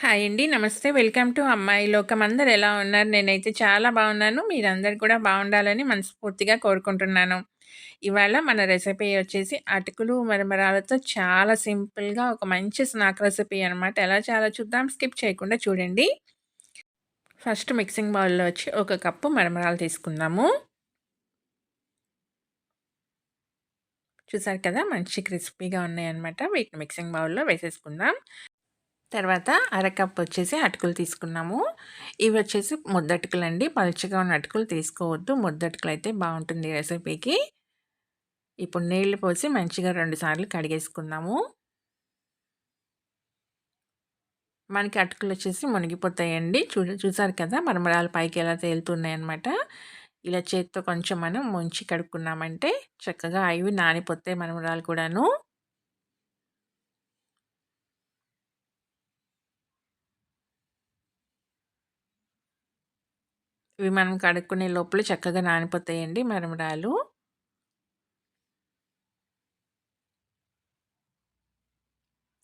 Hi అండి. నమస్తే. Welcome to అమ్మాయి లోకం. అందరు ఎలా ఉన్నారు? నేనైతే చాలా బాగున్నాను. మీరందరూ కూడా బాగుండాలని మనస్ఫూర్తిగా కోరుకుంటున్నాను. ఇవాళ మన రెసిపీ వచ్చేసి అటుకులు, మరమరాలతో చాలా సింపుల్‌గా ఒక మంచి స్నాక్ రెసిపీ అనమాట. ఎలా చాలా చూద్దాం. స్కిప్ చేయకుండా చూడండి. ఫస్ట్ మిక్సింగ్ బౌల్‌లో వచ్చి ఒక కప్పు మరమరాలు తీసుకుందాము. చూసారు కదా! మంచి క్రిస్పీగా ఉన్నాయన్నమాట. వీటిని మిక్సింగ్ బౌల్‌లో వేసేసుకుందాం. తర్వాత అరకప్ వచ్చేసి అటుకులు తీసుకున్నాము. ఇవి వచ్చేసి ముద్దటుకులు అండి పలుచగా ఉన్న అటుకులు తీసుకోవద్దు. ముద్దటుకులు అయితే బాగుంటుంది రెసిపీకి. ఇప్పుడు నీళ్ళు పోసి మంచిగా రెండు సార్లు కడిగేసుకుందాము. మనకి అటుకులు వచ్చేసి మునిగిపోతాయండి. చూ చూసారు కదా? మరమరాలు పైకి ఎలా తేలుతున్నాయన్నమాట ఇలా చేత్తో కొంచెం మనం ముంచి కడుక్కున్నామంటే చక్కగా అవి నానిపోతాయి మరమరాలు కూడాను. ఇవి మనం కడుక్కునే లోపల చక్కగా నానిపోతాయండి మరమరాలు.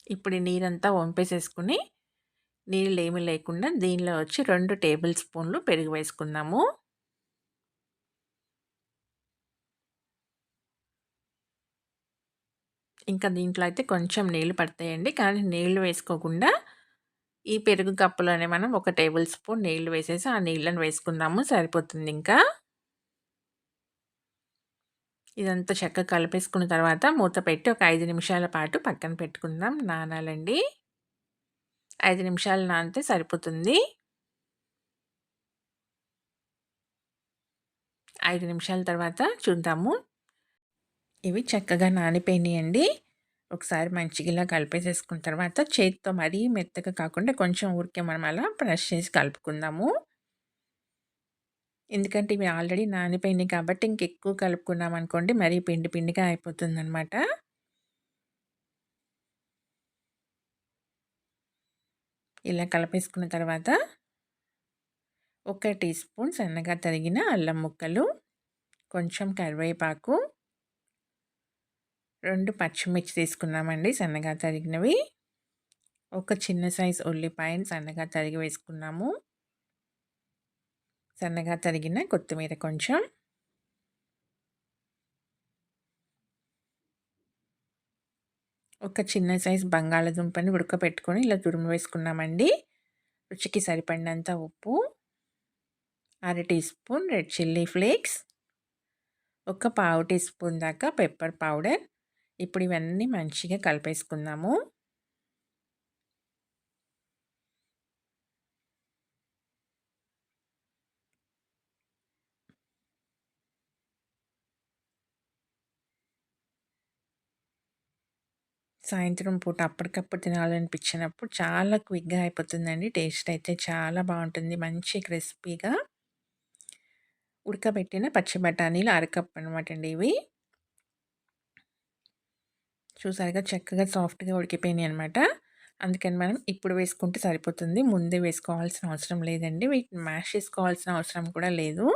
ఇప్పుడు నీరంతా వంపేసేసుకుని నీళ్ళు ఏమి లేకుండా దీనిలో వచ్చి రెండు టేబుల్ స్పూన్లు పెరుగు వేసుకుందాము. ఇంకా దీంట్లో అయితే కొంచెం నీళ్ళు పడతాయండి. కానీ నీళ్ళు వేసుకోకుండా ఈ పెరుగు కప్పులోనే మనం ఒక టేబుల్ స్పూన్ నీళ్ళు వేసేసి ఆ నీళ్ళని వేసుకుందాము. సరిపోతుంది ఇంకా. ఇదంతా చక్కగా కలిపేసుకున్న తర్వాత మూత పెట్టి ఒక ఐదు నిమిషాల పాటు పక్కన పెట్టుకుందాం నానాలండి. ఐదు నిమిషాలు నానితే సరిపోతుంది. ఐదు నిమిషాల తర్వాత చూద్దాము. ఇవి చక్కగా నానిపోయినాయండి. ఒకసారి మంచిగా ఇలా కలిపేసేసుకున్న తర్వాత చేతితో మరీ మెత్తగా కాకుండా కొంచెం ఊరికే మనం అలా బ్రష్ చేసి కలుపుకుందాము. ఎందుకంటే ఇవి ఆల్రెడీ నానిపోయినాయి కాబట్టి ఇంకెక్కువ కలుపుకున్నాం అనుకోండి మరీ పిండి పిండిగా అయిపోతుంది అనమాట ఇలా కలిపేసుకున్న తర్వాత ఒక టీ స్పూన్ సన్నగా తరిగిన అల్లం ముక్కలు కొంచెం కరివేపాకు రెండు పచ్చిమిర్చి తీసుకున్నామండి సన్నగా తరిగినవి. ఒక చిన్న సైజ్ ఉల్లిపాయను సన్నగా తరిగి వేసుకున్నాము. సన్నగా తరిగిన కొత్తిమీర కొంచెం. ఒక చిన్న సైజ్ బంగాళదుంపని ఉడకపెట్టుకొని ఇలా తురుము వేసుకున్నామండి. రుచికి సరిపడినంత ఉప్పు అర teaspoon red chilli flakes ఒక పావు టీ స్పూన్ దాకా పెప్పర్ పౌడర్ ఇప్పుడు ఇవన్నీ మంచిగా కలిపేసుకుందాము. సాయంత్రం పూట అప్పటికప్పుడు తినాలనిపించినప్పుడు చాలా క్విక్గా అయిపోతుందండి. టేస్ట్ అయితే చాలా బాగుంటుంది. మంచి క్రిస్పీగా ఉడకబెట్టిన పచ్చి బఠానీలు అరకప్పు అనమాట అండి ఇవి. చూసారుగా చక్కగా సాఫ్ట్గా ఉడికిపోయినాయి అనమాట అందుకని మనం ఇప్పుడు వేసుకుంటే సరిపోతుంది. ముందే వేసుకోవాల్సిన అవసరం లేదండి. వీటిని మ్యాష్ చేసుకోవాల్సిన అవసరం కూడా లేదు.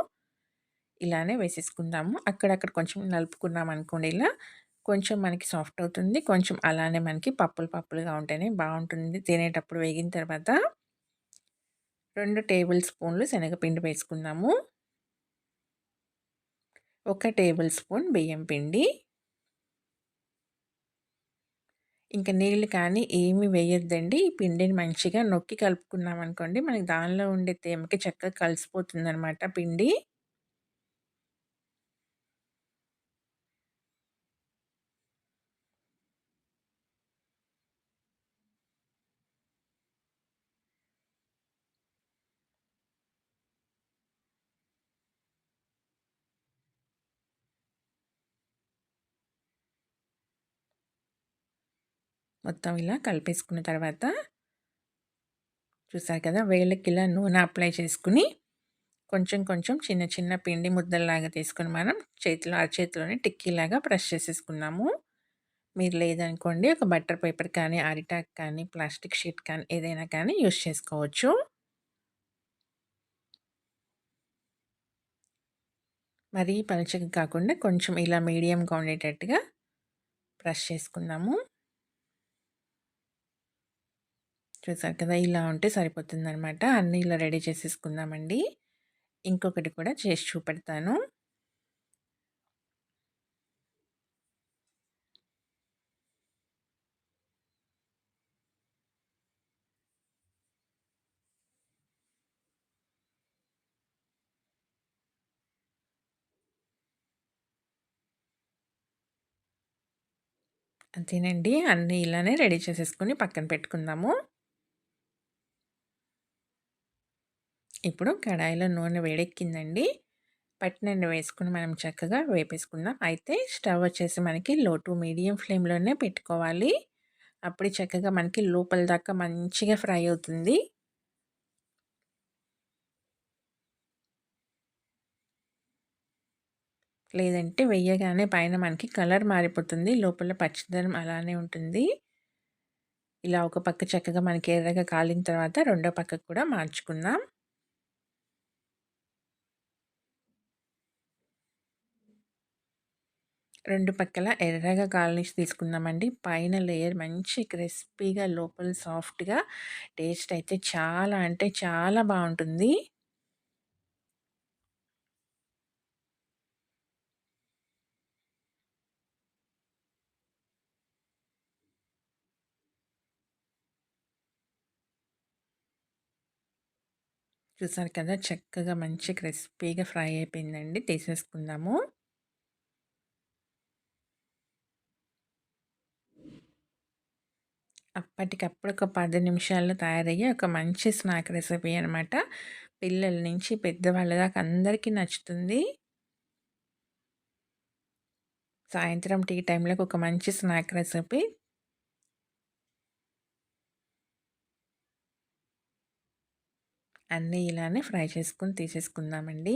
ఇలానే వేసేసుకుందాము. అక్కడక్కడ కొంచెం నలుపుకున్నాం అనుకోండి ఇలా. కొంచెం మనకి సాఫ్ట్ అవుతుంది. కొంచెం అలానే మనకి పప్పులు పప్పులుగా ఉంటేనే బాగుంటుంది. తినేటప్పుడు వేగిన తర్వాత రెండు టేబుల్ స్పూన్లు శనగపిండి వేసుకుందాము. ఒక టేబుల్ స్పూన్ బియ్యం పిండి. ఇంకా నీళ్ళు కానీ ఏమి వేయొద్దండి. ఈ పిండిని మంచిగా నొక్కి కలుపుకున్నాం అనుకోండి మనకి దానిలో ఉండే తేమకి చక్కగా కలిసిపోతుంది అనమాట పిండి. మొత్తం ఇలా కలిపేసుకున్న తర్వాత చూసారు కదా వేళ్ళకి ఇలా నూనె అప్లై చేసుకుని కొంచెం కొంచెం చిన్న చిన్న పిండి ముద్దలాగా తీసుకుని మనం చేతిలో అరచేతిలోనే టిక్కీలాగా బ్రష్ చేసేసుకున్నాము. మీరు లేదనుకోండి ఒక బటర్ పేపర్ కానీ అరిటాక్ కానీ ప్లాస్టిక్ షీట్ కానీ ఏదైనా కానీ యూస్ చేసుకోవచ్చు. మరీ పలుచగా కాకుండా కొంచెం ఇలా మీడియంగా ఉండేటట్టుగా బ్రష్ చేసుకున్నాము. చూసారు కదా! ఇలా ఉంటే సరిపోతుందనమాట. అన్నీ ఇలా రెడీ చేసేసుకుందామండి. ఇంకొకటి కూడా చేసి చూపెడతాను. అంతేనండి. అన్నీ ఇలానే రెడీ చేసేసుకొని పక్కన పెట్టుకుందాము. ఇప్పుడు కడాయిలో నూనె వేడెక్కిందండి. పట్టినండి వేసుకుని మనం చక్కగా వేపేసుకుందాం. అయితే స్టవ్ వచ్చేసి మనకి లో టు మీడియం ఫ్లేమ్‌లోనే పెట్టుకోవాలి. అప్పుడు చక్కగా మనకి లోపల దాకా మంచిగా ఫ్రై అవుతుంది. లేదంటే వెయ్యగానే పైన మనకి కలర్ మారిపోతుంది. లోపల పచ్చదనం అలానే ఉంటుంది. ఇలా ఒక పక్క చక్కగా మనకి ఎర్రగా కాలిన తర్వాత రెండో పక్కకు కూడా మార్చుకుందాం. రెండు పక్కల ఎర్రగా గార్నిష్ తీసుకుందామండి. పైన లేయర్ మంచి క్రిస్పీగా లోపల సాఫ్ట్‌గా టేస్ట్ అయితే చాలా అంటే చాలా బాగుంటుంది చూసారు కదా! చక్కగా మంచి క్రిస్పీగా ఫ్రై అయిపోయిందండి. తీసేసుకుందాము. అప్పటికప్పుడు ఒక పది నిమిషాల్లో తయారయ్యే ఒక మంచి స్నాక్ రెసిపీ అనమాట. పిల్లల నుంచి పెద్దవాళ్ళ దాకా అందరికీ నచ్చుతుంది. సాయంత్రం టీ టైంలోకి ఒక మంచి స్నాక్ రెసిపీ. అన్నీ ఇలానే ఫ్రై చేసుకొని తీసేసుకుందామండి.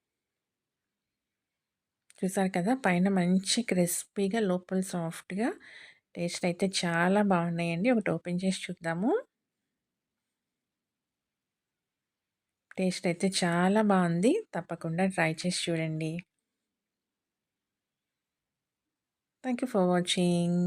చూసారు కదా! పైన మంచి క్రిస్పీగా లోపల సాఫ్ట్‌గా టేస్ట్ అయితే చాలా బాగున్నాయండి. ఒకటి ఓపెన్ చేసి చూద్దాము. టేస్ట్ అయితే చాలా బాగుంది. తప్పకుండా ట్రై చేసి చూడండి. Thank you for watching.